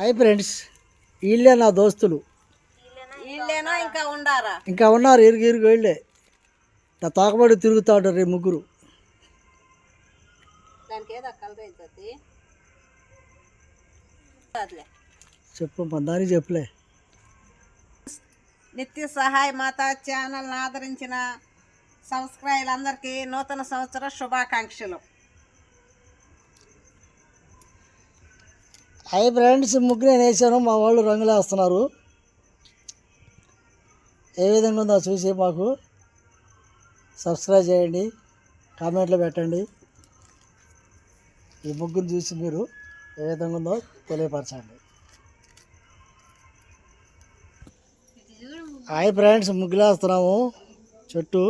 Hi friends వీళ్ళే నా దోస్తులు. ఇంకా ఉండారా? ఇంకా ఉన్నారు ఇరుగు ఇరుగు వీళ్ళే. నా తోకబడి తిరుగుతూ ఉంటారు రేపు ముగ్గురు. చెప్పు దానికి చెప్పులే. నిత్య సహాయ మాత ఛానల్ని ఆదరించిన సబ్స్క్రైబర్లందరికీ నూతన సంవత్సర శుభాకాంక్షలు. హై ఫ్రెండ్స్ ముగ్గురు నేను వేసాను. మా వాళ్ళు రంగులు వేస్తున్నారు. ఏ విధంగా ఉందో చూసి మాకు సబ్స్క్రైబ్ చేయండి. కామెంట్లో పెట్టండి. ఈ ముగ్గురు చూసి మీరు ఏ విధంగా ఉందో తెలియపరచండి. హాయ్ ఫ్రెండ్స్ ముగ్గులేస్తున్నాము చెట్టు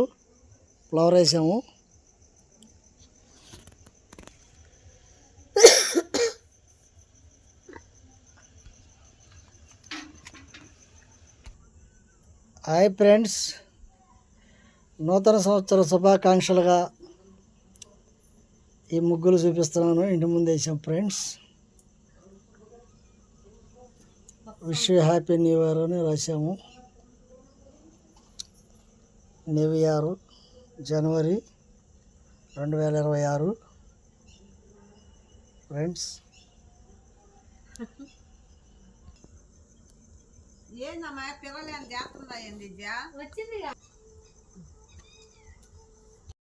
ఫ్లవర్ వేసాము. Hi friends. నూతన సంవత్సర శుభాకాంక్షలుగా ఈ ముగ్గులు చూపిస్తున్నాను. ఇంటి ముందు వేసాం friends. Wish happy new year అని రాసాము న్యూ ఇయర్ జనవరి రెండు వేల ఇరవై ఆరు. ఫ్రెండ్స్. ఏందమ్మా? పిల్లలు ఏం చేస్తున్నాయండి వచ్చింది